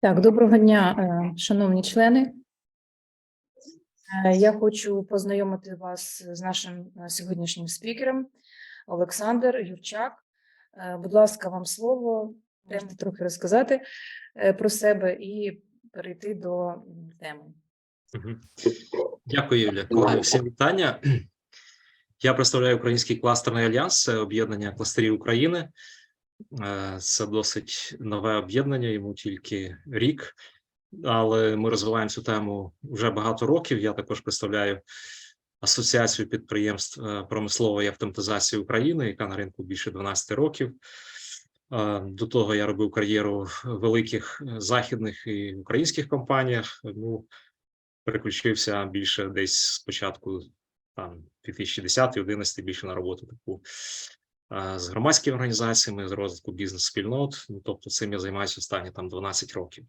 Так, доброго дня, е, шановні члени. Е, Я хочу познайомити вас з нашим е, сьогоднішнім спікером Олександр Юрчак. Будь ласка, вам слово. Можете трохи розказати про себе і перейти до теми. Дякую, Юля. Колеги, всім вітання. Я представляю Український кластерний альянс, об'єднання кластерів України. Е, Це досить нове об'єднання, йому тільки рік, але ми розвиваємо цю тему вже багато років. Я також представляю Асоціацію підприємств е, промислової автоматизації України, яка на ринку більше 12 років. Е, До того я робив кар'єру в великих західних і українських компаніях. Ну, переключився більше десь спочатку там 2010-2011 більше на роботу таку з громадськими організаціями, з розвитку бізнес-спільнот. Ну, тобто цим я займаюся останні там 12 років.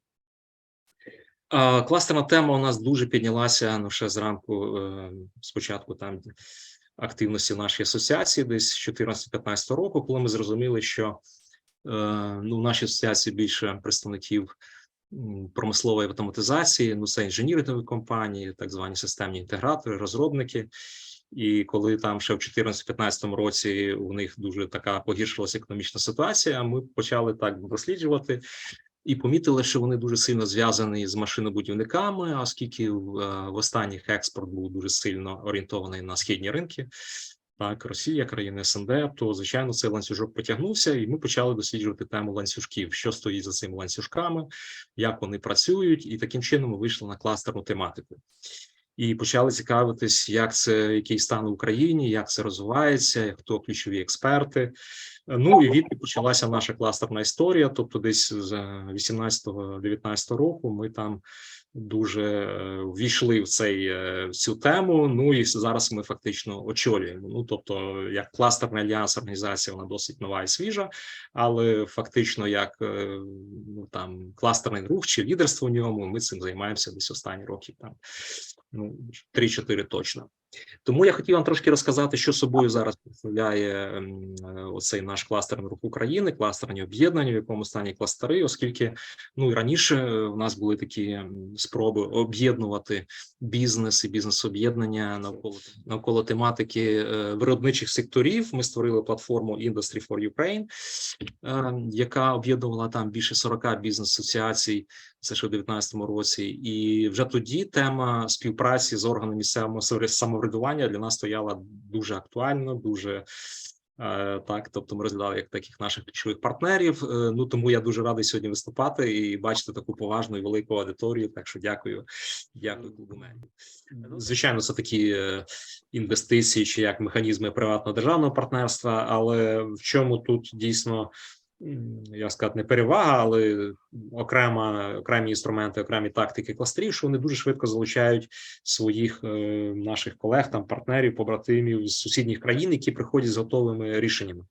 Кластерна тема у нас дуже піднялася ну, ще зранку, е, спочатку там активності нашої асоціації, десь з 14-15 року, коли ми зрозуміли, що е, ну, в нашій асоціації більше представників промислової автоматизації, ну це інженірингові компанії, так звані системні інтегратори, розробники. І коли там ще в 2014-2015 році у них дуже така погіршилася економічна ситуація, ми почали так досліджувати і помітили, що вони дуже сильно зв'язані з машинобудівниками, оскільки е, в останніх експорт був дуже сильно орієнтований на східні ринки. Так, Росія, країни СНД, то звичайно цей ланцюжок потягнувся, і ми почали досліджувати тему ланцюжків, що стоїть за цими ланцюжками, як вони працюють, і таким чином ми вийшли на кластерну тематику. І почали цікавитись, як це який стан в Україні, як це розвивається, хто ключові експерти. Ну і відти почалася наша кластерна історія. Тобто, десь з 18-19 року ми там дуже е, ввійшли в цей е, в цю тему. Ну і зараз ми фактично очолюємо. Ну тобто, як кластерний альянс, організація вона досить нова і свіжа, але фактично, як е, ну там кластерний рух чи лідерство в ньому, ми цим займаємося десь останні роки там ну 3-4 точно. Тому я хотів вам трошки розказати, що собою зараз представляє ем, е, оцей наш кластерний рух України, кластерні об'єднання, в якому стані кластери, оскільки ну і раніше е, в нас були такі спроби об'єднувати бізнес і бізнес-об'єднання навколо навколо тематики е, виробничих секторів. Ми створили платформу Industry for Ukraine, е, яка об'єднувала там більше 40 бізнес-асоціацій. Це ще в 19-му році, і вже тоді тема співпраці з органами місцевого самовря- самоврядування для нас стояла дуже актуально, дуже е, так. Тобто, ми розглядали як таких наших ключових партнерів. Е, Ну тому я дуже радий сьогодні виступати і бачити таку поважну і велику аудиторію. Так що дякую, дякую клубу медіа. Звичайно, це такі е, інвестиції чи як механізми приватно державного партнерства, але в чому тут дійсно я сказати, не перевага, але окрема окремі інструменти, окремі тактики кластерів, що вони дуже швидко залучають своїх е, наших колег, там партнерів, побратимів з сусідніх країн, які приходять з готовими рішеннями.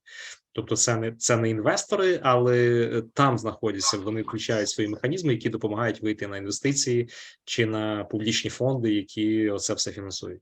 Тобто, це не це не інвестори, але там знаходяться. Вони включають свої механізми, які допомагають вийти на інвестиції чи на публічні фонди, які оце все фінансують.